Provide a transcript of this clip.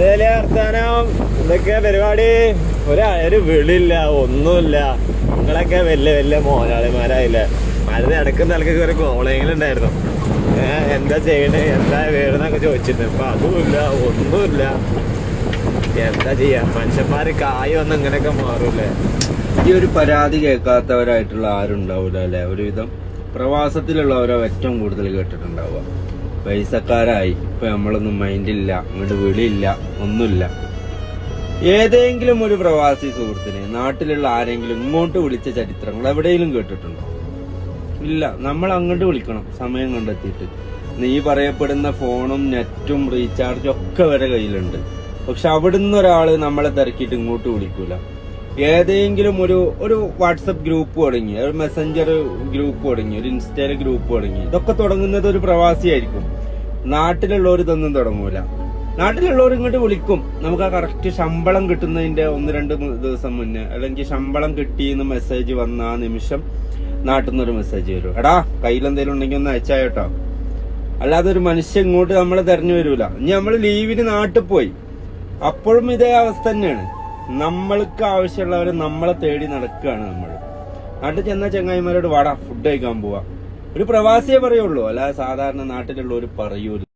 എന്തേലും വർത്താനം? പരിപാടി? ഒരു വിളില്ല ഒന്നുമില്ല. നിങ്ങളൊക്കെ വലിയ വലിയ മോലാളിമാരായില്ലേ മരുന്ന് ഇടക്കുന്ന ഇടയ്ക്കൊക്കെ ഒരു കോളേജിൽ ഉണ്ടായിരുന്നു. എന്താ ചെയ്യണേ? എന്താ വേണമെന്നൊക്കെ ചോദിച്ചിട്ട് ഇപ്പൊ അതുമില്ല ഒന്നുമില്ല. എന്താ ചെയ്യാ? മനുഷ്യന്മാര് കായ് വന്ന് ഇങ്ങനെയൊക്കെ മാറൂലേ ഈ ഒരു പരാതി കേൾക്കാത്തവരായിട്ടുള്ള ആരും ഉണ്ടാവില്ല അല്ലെ? ഒരുവിധം പ്രവാസത്തിലുള്ളവരോ ഏറ്റവും കൂടുതൽ കേട്ടിട്ടുണ്ടാവുക. പൈസക്കാരായി. ഇപ്പൊ നമ്മളൊന്നും മൈൻഡില്ല അങ്ങോട്ട് വിളിയില്ല ഒന്നുമില്ല. ഏതെങ്കിലും ഒരു പ്രവാസി സുഹൃത്തിനെ നാട്ടിലുള്ള ആരെങ്കിലും ഇങ്ങോട്ട് വിളിച്ച ചരിത്രങ്ങൾ എവിടെയെങ്കിലും കേട്ടിട്ടുണ്ടോ? ഇല്ല നമ്മൾ അങ്ങോട്ട് വിളിക്കണം സമയം കണ്ടെത്തിയിട്ട്. നീ പറയപ്പെടുന്ന ഫോണും നെറ്റും റീചാർജും ഒക്കെ വരെ കയ്യിലുണ്ട്. പക്ഷെ അവിടുന്ന് ഒരാൾ നമ്മളെ തിരക്കിയിട്ട് ഇങ്ങോട്ട് വിളിക്കൂല. ഏതെങ്കിലും ഒരു ഒരു വാട്സപ്പ് ഗ്രൂപ്പ് തുടങ്ങി. ഒരു മെസ്സഞ്ചർ ഗ്രൂപ്പ് തുടങ്ങി. ഒരു ഇൻസ്റ്റയിലെ ഗ്രൂപ്പ് തുടങ്ങി. ഇതൊക്കെ തുടങ്ങുന്നത് ഒരു പ്രവാസിയായിരിക്കും നാട്ടിലുള്ളവർ ഇതൊന്നും തുടങ്ങൂല. നാട്ടിലുള്ളവർ ഇങ്ങോട്ട് വിളിക്കും. നമുക്ക് ആ കറക്റ്റ് ശമ്പളം കിട്ടുന്നതിന്റെ ഒന്ന് രണ്ട് ദിവസം മുന്നേ. അല്ലെങ്കിൽ ശമ്പളം കിട്ടിയെന്ന് മെസ്സേജ് വന്ന ആ നിമിഷം നാട്ടിൽ നിന്നൊരു മെസ്സേജ് വരും. എടാ കയ്യിൽ എന്തെങ്കിലും ഉണ്ടെങ്കിൽ ഒന്ന് അയച്ചായോട്ടോ അല്ലാതെ ഒരു മനുഷ്യൻ ഇങ്ങോട്ട് നമ്മളെ തെരഞ്ഞു വരൂല. ഇനി നമ്മൾ ലീവിന് നാട്ടിൽ പോയി. അപ്പോഴും ഇതേ അവസ്ഥ തന്നെയാണ്. നമ്മൾക്ക് ആവശ്യമുള്ളവർ നമ്മളെ തേടി നടക്കുകയാണ് നമ്മൾ നാട്ടിൽ ചെന്ന ചങ്ങായിമാരോട് വാടാ ഫുഡ് കഴിക്കാൻ പോവാ. ഒരു പ്രവാസിയെ പറയുള്ളൂ അല്ലാതെ സാധാരണ നാട്ടിലുള്ളവർ പറയൂല.